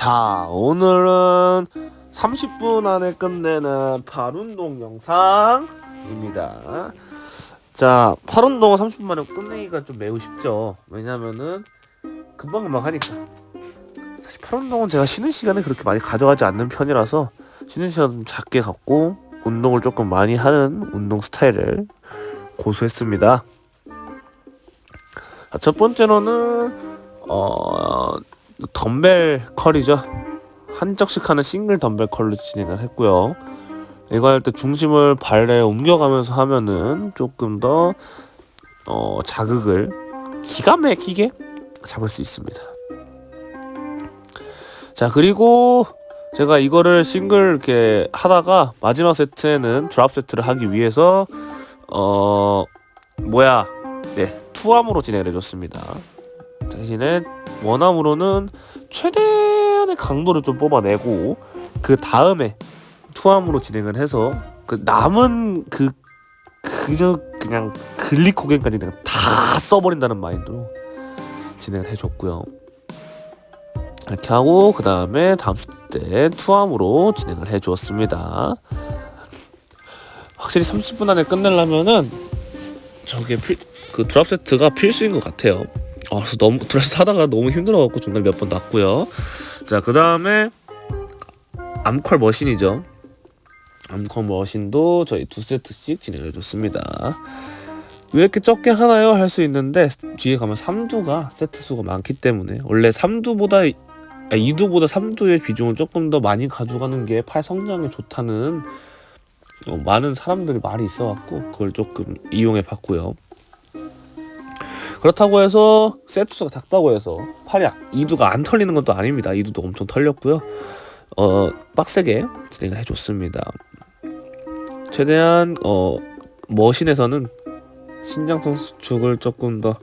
자, 오늘은 30분 안에 끝내는 팔 운동 영상입니다. 자, 팔 운동은 30분 만에 끝내기가 좀 매우 쉽죠. 왜냐면은 금방금방 하니까. 사실 팔 운동은 제가 쉬는 시간에 그렇게 많이 가져가지 않는 편이라서 쉬는 시간 좀 작게 갖고 운동을 조금 많이 하는 운동 스타일을 고수했습니다. 자, 첫 번째로는 어 덤벨 컬이죠. 한 적씩 하는 싱글 덤벨 컬로 진행을 했고요. 이거 할 때 중심을 발에 옮겨가면서 하면은 조금 더 어, 자극을 기가 막히게 잡을 수 있습니다. 자 그리고 제가 이거를 싱글 이렇게 하다가 마지막 세트에는 드랍 세트를 하기 위해서 어 뭐야 네 투암으로 진행을 해줬습니다. 대신에 원암으로는 최대한의 강도를 좀 뽑아내고 그 다음에 투암으로 진행을 해서 그 남은 그 그저 그냥 글리코겐까지 그냥 다 써버린다는 마인드로 진행을 해줬고요. 이렇게 하고 그 다음에 다음 때 투암으로 진행을 해주었습니다. 확실히 30분 안에 끝내려면은 저게 필, 그 드랍 세트가 필수인 것 같아요. 어, 그래서 너무 드레스 하다가 너무 힘들어갖고 중간에 몇 번 났고요. 자, 그 다음에 암컬 머신이죠. 암컬 머신도 저희 두 세트씩 진행해줬습니다. 왜 이렇게 적게 하나요? 할 수 있는데 뒤에 가면 3두가 세트 수가 많기 때문에 원래 3두보다 아, 2두보다 3두의 비중을 조금 더 많이 가져가는 게 팔 성장에 좋다는 어, 많은 사람들이 말이 있어갖고 그걸 조금 이용해 봤고요. 그렇다고 해서 세트 수가 작다고 해서 팔이 2두가 안 털리는 건 또 아닙니다. 2두도 엄청 털렸고요. 어 빡세게 진행을 해줬습니다. 최대한 어 머신에서는 신장성 수축을 조금 더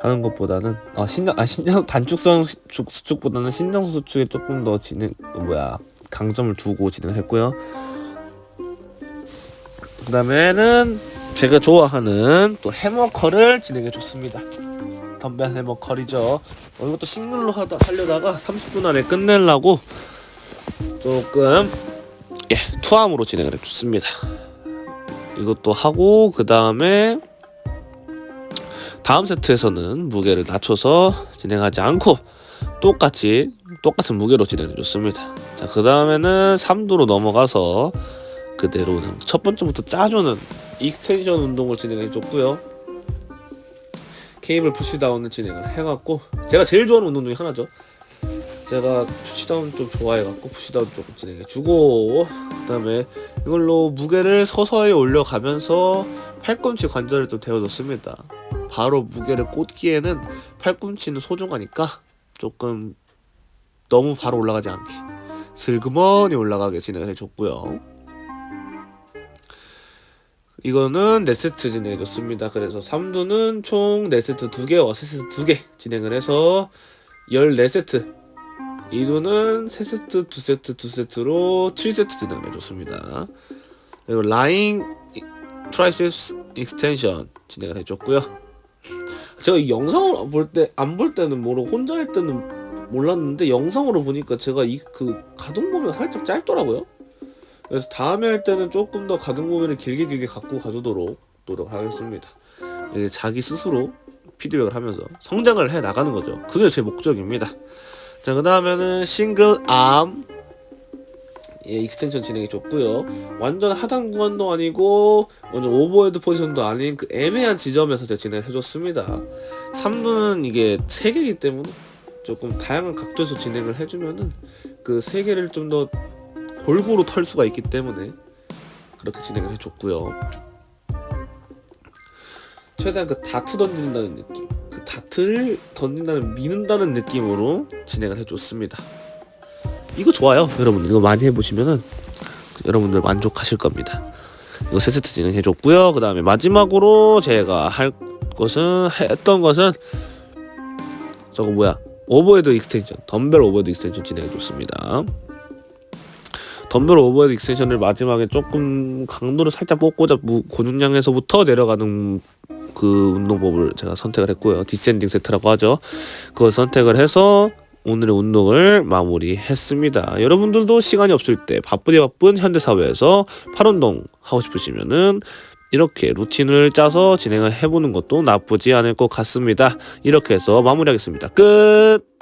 하는 것보다는 아 신장 아 신장 단축성 수축, 수축보다는 신장 수축에 조금 더 진행 어, 뭐야 강점을 두고 진행을 했고요. 그다음에는 제가 좋아하는 또 해머컬을 진행해 줬습니다. 덤벨 해머컬이죠. 어, 이것도 싱글로 하다 하려다가 30분 안에 끝내려고 조금 예 투함으로 진행을 해 줬습니다. 이것도 하고 그 다음에 다음 세트에서는 무게를 낮춰서 진행하지 않고 똑같이 똑같은 무게로 진행해 줬습니다. 자, 그 다음에는 3두로 넘어가서 그대로 첫 번째부터 짜주는 익스텐션 운동을 진행해 줬고요. 케이블 푸시다운을 진행을 해갖고 제가 제일 좋아하는 운동 중에 하나죠. 제가 푸시다운 좀 좋아해갖고 푸시다운 조금 진행해주고 그다음에 이걸로 무게를 서서히 올려가면서 팔꿈치 관절을 좀 데워줬습니다. 바로 무게를 꽂기에는 팔꿈치는 소중하니까 조금 너무 바로 올라가지 않게 슬그머니 올라가게 진행을 해줬고요. 이거는 4세트 진행해줬습니다. 그래서 3두는 총 4세트 2개와 3세트 2개 진행을 해서 14세트 2두는 3세트 2세트 2세트로 7세트 진행을 해줬습니다. 그리고 라인 트라이셉스 익스텐션 진행을 해줬고요. 제가 이 영상을 볼 때 안 볼 때는 모르고 혼자 할 때는 몰랐는데 영상으로 보니까 제가 이 그 가동 범위가 살짝 짧더라고요. 그래서 다음에 할 때는 조금 더 가동 범위를 길게 길게 갖고 가주도록 노력하겠습니다. 자기 스스로 피드백을 하면서 성장을 해 나가는 거죠. 그게 제 목적입니다. 자, 그 다음에는 싱글 암 예, 익스텐션 진행해 줬고요. 완전 하단 구간도 아니고 완전 오버헤드 포지션도 아닌 그 애매한 지점에서 제가 진행해 줬습니다. 3두는 이게 3개이기 때문에 조금 다양한 각도에서 진행을 해주면은 그 3개를 좀더 골고루 털 수가 있기 때문에 그렇게 진행을 해줬고요. 최대한 그 다트 던진다는 느낌, 그 다트를 던진다는 미는다는 느낌으로 진행을 해줬습니다. 이거 좋아요, 여러분. 이거 많이 해보시면은 여러분들 만족하실 겁니다. 이거 세 세트 진행해줬고요. 그 다음에 마지막으로 제가 할 것은 했던 것은 저거 뭐야 오버헤드 익스텐션, 덤벨 오버헤드 익스텐션 진행해줬습니다. 덤벨 오버헤드 익스텐션을 마지막에 조금 강도를 살짝 뽑고자 무, 고중량에서부터 내려가는 그 운동법을 제가 선택을 했고요. 디센딩 세트라고 하죠. 그걸 선택을 해서 오늘의 운동을 마무리했습니다. 여러분들도 시간이 없을 때 바쁘게 바쁜 현대사회에서 팔운동 하고 싶으시면은 이렇게 루틴을 짜서 진행을 해보는 것도 나쁘지 않을 것 같습니다. 이렇게 해서 마무리하겠습니다. 끝!